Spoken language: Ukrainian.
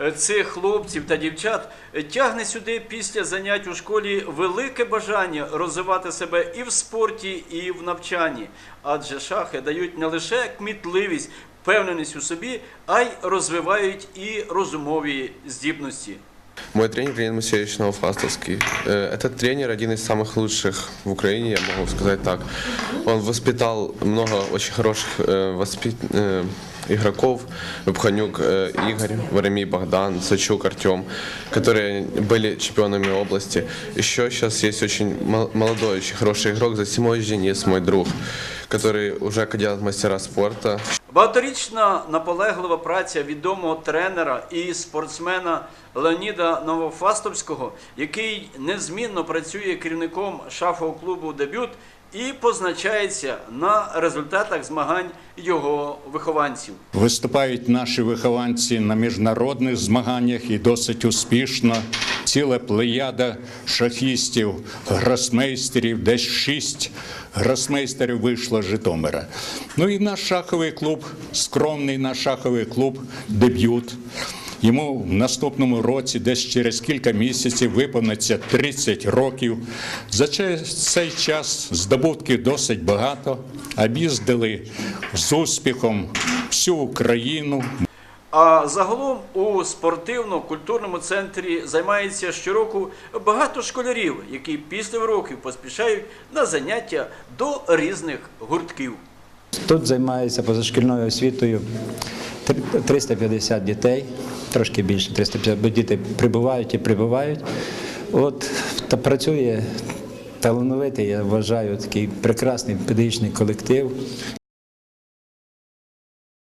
е, цих хлопців та дівчат е, тягне сюди після занять у школі велике бажання розвивати себе і в спорті, і в навчанні. Адже шахи дають не лише кмітливість, впевненість у собі, а й розвивають і розумові здібності. Мой тренер Леонид Моисеевич Новофастовский. Э, Этот тренер один из самых лучших в Украине, я могу сказать так. Он воспитал много очень хороших э, воспит- э, игроков. Пханюк э, Игорь, Воремей Богдан, Сачук Артем, которые были чемпионами области. Еще сейчас есть очень мол- молодой, очень хороший игрок, Засимович Денис, мой друг, который уже кандидат в мастера спорта. Багаторічна наполеглива праця відомого тренера і спортсмена Леоніда Новофастовського, який незмінно працює керівником шахового клубу Дебют і позначається на результатах змагань його вихованців. Виступають наші вихованці на міжнародних змаганнях і досить успішно. Ціла плеяда шахістів, гросмейстерів, десь шість гросмейстерів вийшло з Житомира. Ну і наш шаховий клуб, скромний наш шаховий клуб, дебют. Йому в наступному році, десь через кілька місяців, виповниться 30 років. За цей- час здобутків досить багато, об'їздили з успіхом всю Україну, А загалом у спортивно-культурному центрі займається щороку багато школярів, які після уроків поспішають на заняття до різних гуртків. Тут займається позашкільною освітою 350 дітей, трошки більше 350, бо діти прибувають і прибувають. От та працює талановитий, я вважаю, такий прекрасний педагогічний колектив.